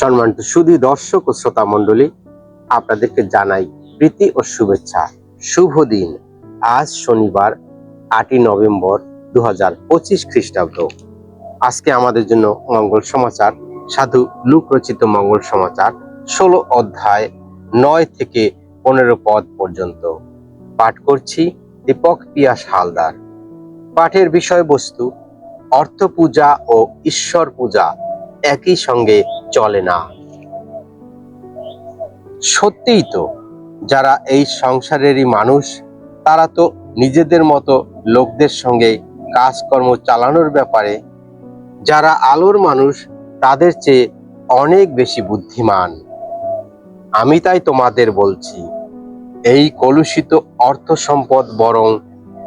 সম্মানিত সুধী দর্শক ও শ্রোতা মণ্ডলী, আপনাদেরকে জানাই প্রীতি ও শুভেচ্ছা। শুভ দিন। আজ শনিবার, আটই নভেম্বর দু হাজার পঁচিশ খ্রিস্টাব্দ। আজকে আমাদের জন্য মঙ্গল সমাচার, সাধু লুক রচিত মঙ্গল সমাচার, ষোলো অধ্যায় নয় থেকে পনেরো পদ পর্যন্ত। পাঠ করছি দীপক পিয়াস হালদার। পাঠের বিষয়বস্তু অর্থ পূজা ও ঈশ্বর পূজা একই সঙ্গে চলে না। সত্যিই তো, যারা এই সংসারেরই মানুষ, তারা তো নিজেদের মতো লোকদের সঙ্গে কাজকর্ম চালানোর ব্যাপারে, যারা আলোর মানুষ, তাদের চেয়ে অনেক বেশি বুদ্ধিমান। আমি তাই তোমাদের বলছি, এই কলুষিত অর্থ সম্পদ বরং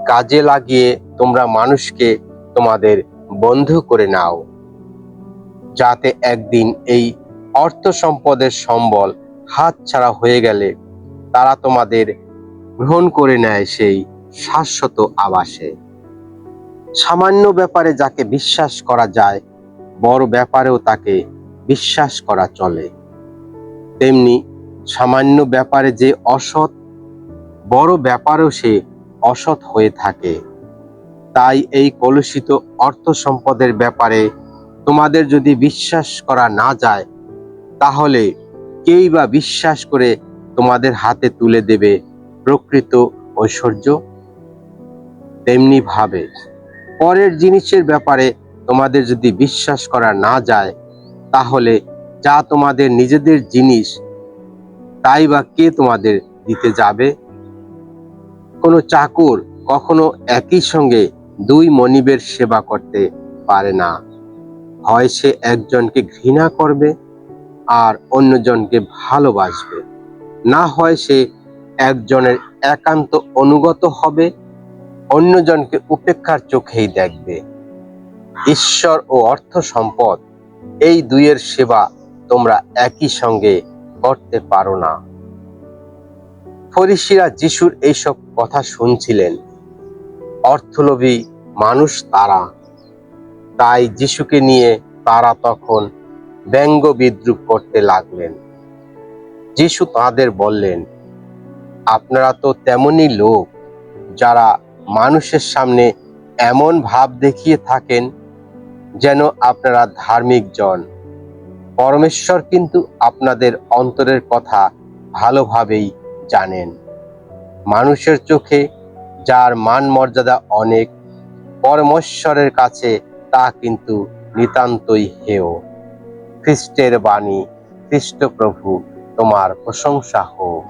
কাজে লাগিয়ে তোমরা মানুষকে তোমাদের বন্ধু করে নাও। যাতে একদিন এই অর্থ সম্পদের সম্বল হাত ছাড়া হয়ে গেলে তারা তোমাদের গ্রহণ করে নেয় সেই শাশ্বত আবাসে। সামান্য ব্যাপারে যাকে বিশ্বাস করা যায়, বড় ব্যাপারেও তাকে বিশ্বাস করা চলে। তেমনি সামান্য ব্যাপারে যে অসৎ, বড় ব্যাপারেও সে অসৎ হয়ে থাকে। তাই এই কলুষিত অর্থ সম্পদের ব্যাপারে তোমাদের যদি বিশ্বাস করা না যায়, তাহলে কেই বা বিশ্বাস করে তোমাদের হাতে তুলে দেবে প্রকৃত ঐশ্বর্য? তেমনি ভাবে, পরের জিনিসের ব্যাপারে তোমাদের যদি বিশ্বাস করা না যায়, তাহলে যা তোমাদের নিজেদের জিনিস, তাই বা কে তোমাদের দিতে যাবে? কোনো চাকর কখনো একই সঙ্গে দুই মনিবের সেবা করতে পারে না। হয় সে একজনকে ঘৃণা করবে আর অন্যজনকে ভালোবাসবে। না হয় সে একজনের একান্ত অনুগত হবে, অন্যজনকে উপেক্ষার চোখেই দেখবে। ঈশ্বর ও অর্থ সম্পদ, এই দুইয়ের সেবা তোমরা একই সঙ্গে করতে পারো না। ফরিসিরা যিশুর এইসব কথা শুনছিলেন। অর্থলোভী মানুষ তারা তাই যিশুকে নিয়ে তারা তখন ব্যঙ্গ বিদ্রুপ করতে লাগলেন। যিশু তাদের বললেন, আপনারা তো তেমনই লোক, যারা মানুষের সামনে এমন ভাব দেখিয়ে থাকেন যেন আপনারা ধার্মিক জন। পরমেশ্বর কিন্তু আপনাদের অন্তরের কথা ভালোভাবেই জানেন। মানুষের চোখে যার মান মর্যাদা অনেক, পরমেশ্বরের কাছে তা কিন্তু নিতান্তই হেয় খ্রিস্টের বাণী খ্রিস্ট প্রভু তোমার প্রশংসা হোক।